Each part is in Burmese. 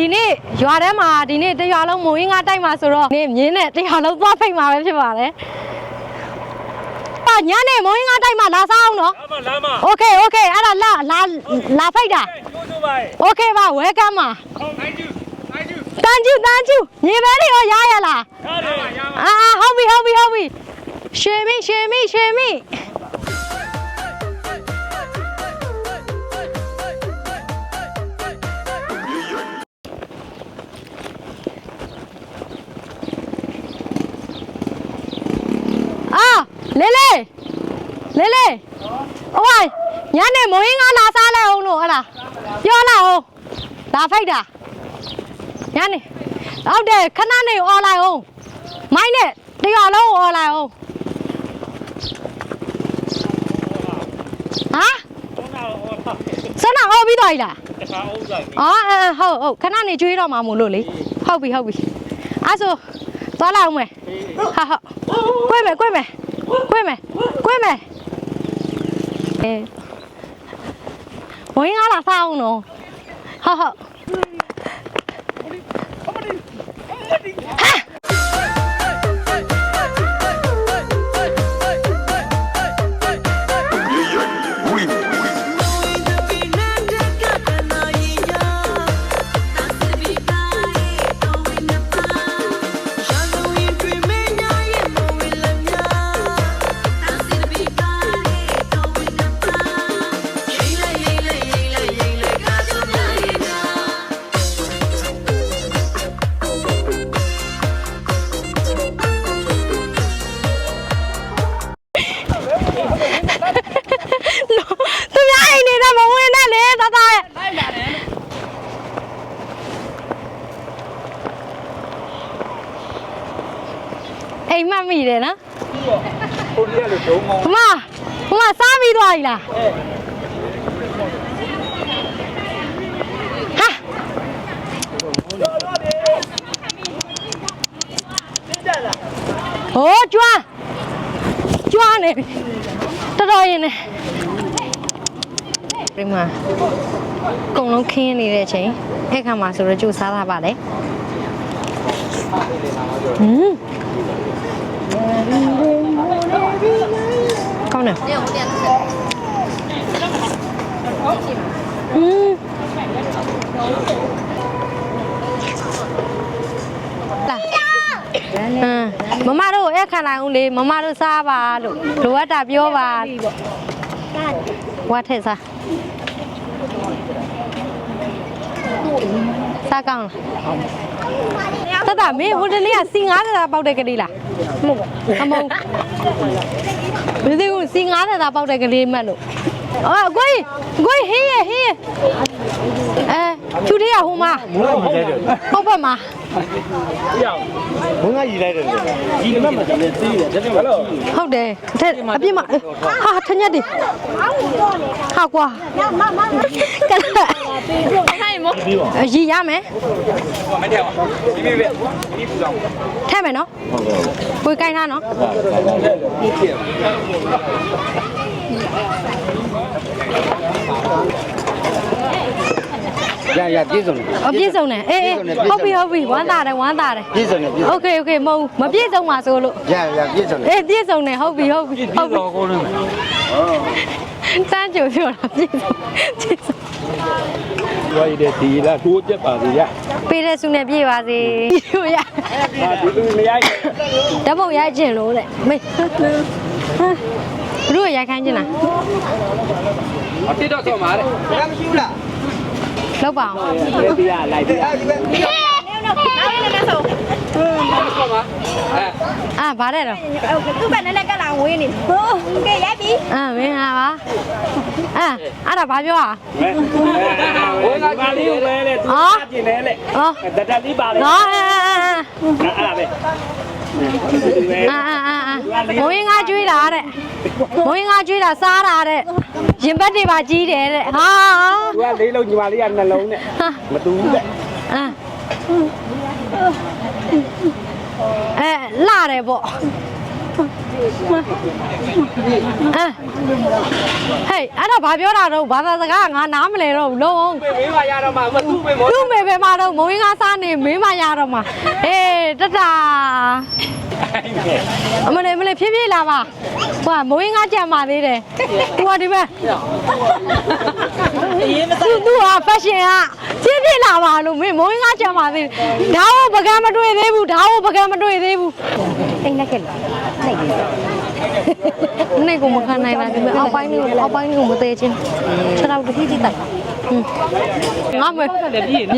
ဒီနေ့ရွာထဲမှာဒီနေ့တရွာလုံးမိုးရင်းငါတိုက်မှာဆိုတော့ဒီနေ့မြင်းနဲ့တရွာလုံးသွားဖိတ်မှာပဲဖြစ်ပါတယ်။ပါညနေမိုးရင်းငါတိုက်မှာလာစားအောင်နော်လာမလာမ။ Okay okay အဲ့ဒါလာလာလာဖိတ်တာကျိုးစိုးပါရဲ့။ Okay ပါ welcome ပါဟောင်းနိုင်ကျူနိုင်ကျူ။ Thank you thank you ညီပဲတွေရောရရလားရတယ်ရမ။အာအာဟုတ်ပြီဟုတ်ပြီဟုတ်ပြီ။ရွှေမိရွှေမိရွှေမိ လေးလေးဟိုကညနေမိုးရင်းကလာစားလိုက်အောင်လို့ဟဟလားပြောလိုက်အောင်လာဖိုက်တာညနေဟုတ်တယ်ခဏနေអော်လိုက်အောင်မိုင်းနဲ့တရားလုံးអော်လိုက်အောင်ဟမ်ဟောင်းတာဟောတာစနအော်ပြီးသွားပြီလားတခါအောင်ဆိုင်အော်အဲဟုတ်ဟုတ်ခဏနေကျွေးတော့မှာမို့လို့လေဟုတ်ပြီဟုတ်ပြီအဲ့ဆိုသွားလိုက်အောင်မယ်ဟာဟုတ်ကွေးမယ်ကွေးမယ်ကွေးမယ်ကွေးမယ်အဲ ဝင်လာလာစားအောင်နော်ဟုတ်ဟုတ် မ်မက်မိတယ်နော်ကိုရီးယားလိုဒုံမောင်းဘမဘမစားပြီးသွားပြီလားဟာဟိုးကျွမ်းကျွမ်းနေပြီတော်တော်ရင်နေဒီမှာအကုန်လုံးခင်းနေတဲ့အချိန်အဲ့ခါမှာဆိုတော့ကြိုစားတာပါလေဟွန်း ကောင်းတယ်ဟွန်းလာအင်းမမတို့အဲ့ခံနိုင်ဦးလေမမတို့စားပါလို့လိုအပ်တာပြောပါဝတ်ထက်စားစားကောင်းလားတတမင်းဟိုတနေ့ကစီ90တာပေါက်တဲ့ကလေးလား မဟုတ်အမုံဘယ်သေးကိုစီ90တာပေါက်တဲ့ကလေးမှတ်လို့အော်အကိုကြီးအကိုကြီးဟေးရဟေးရအဲသူတည်းကဟိုမှာမူးလိုက်တယ်ဟုတ်ပါမှာပြောင်းဘုံကရည်လိုက်တယ်ဒီကမှမတည်းသေးတယ်ဒါကြောင့်ဟယ်လိုဟုတ်တယ်အထက်အပြစ်မဟာထညက်တွေဟာကွာကလ ထိုင်မ ပြီးပါ ရည်ရမယ် ဟောမထဲပါဒီပြီပဲဒီပူဆောင် ထည့်မယ်နော်ကိုယ်ကိုင်းထားနော် ရရပြည့်စုံတယ် အပြည့်စုံတယ်အေးအေးဟုတ်ပြီဟုတ်ပြီဝမ်းသာတယ်ဝမ်းသာတယ် ပြည့်စုံတယ်ပြည့်စုံ โอเคโอเคမဟုတ်မပြည့်စုံပါဆိုလို့ ရရပြည့်စုံတယ် အေးပြည့်စုံတယ်ဟုတ်ပြီဟုတ်ပြီဟုတ်ပြီ ကိုလုံး တန်းကြိုပြောတာပြည့်စုံပြည့်စုံ ဝိုင်းတဲ့ဒီလားထိုးတက်ပါစေရပေးတဲ့ဆုနဲ့ပြည့်ပါစေဟိုရဟာဒီလူမရိုက်ဓာတ်ပုံရိုက်ခြင်းလို့တဲ့မေးဘလို့ရိုက်ခိုင်းခြင်းလားအတိတော့ဆောမှာတဲ့လောက်ပါအောင်လေပြရလိုက်ပြရဆောမှာအဲအာဗါတဲ့တော့သူ့ဘက်နဲ့လည်းကလာဝေးနေဟိုကဲရိုက်ပြီအာမင်းဟာပါအာအဲ့ဒါဘာပြောอ่ะမဲဟို ကလေးကိုပဲလေသူကပြင်လဲလေဩတတလေးပါလေနော်အာအာအဲ့ဒါပဲအာအာအာအာမွေးငါကျွေးတာတဲ့မွေးငါကျွေးတာစားတာတဲ့ရင်ဘတ်တွေပါကြီးတယ်တဲ့ဟာသူကလေးလုံးညီမလေးကနှလုံးနဲ့ဟာမတူဘူးတဲ့အာအဲလာတယ်ပေါ့ဟ အဲဟေးအဲ့တော့ဘာပြောတာတော့ဘာသာစကားကငါနားမလဲတော့ဘူးလုံးမင်းမရတော့မှမသူ့မေမောသူ့မေပဲမှာတော့မုံရင်းကားစားနေမင်းမရတော့မှာအေးတတအမလေးမလေးဖြည်းဖြည်းလာပါဟိုကမုံရင်းကားကြံပါသေးတယ်သူကဒီဘက်သူသူက fashion ကဖြည်းဖြည်းလာပါလို့မင်းမုံရင်းကားကြံပါသေးတယ်ဒါကိုပကံမတွေ့သေးဘူးဒါကိုပကံမတွေ့သေးဘူးတိတ်နဲ့ကဲလို က်လိုက်ပြီနေ့ကမခံနိုင်တာဒီမဲ့အောက်ပိုင်းကိုအောက်ပိုင်းကိုမသေးချင်းခြေထောက်တစ်ခုတိတက်ငါမမြ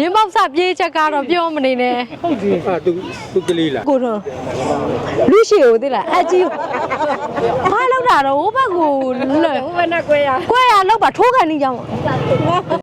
င်းပေါက်စပြေးချက်ကတော့ပြောမနေနဲ့ဟုတ်တယ်အာသူသူကလေးလားကိုတော့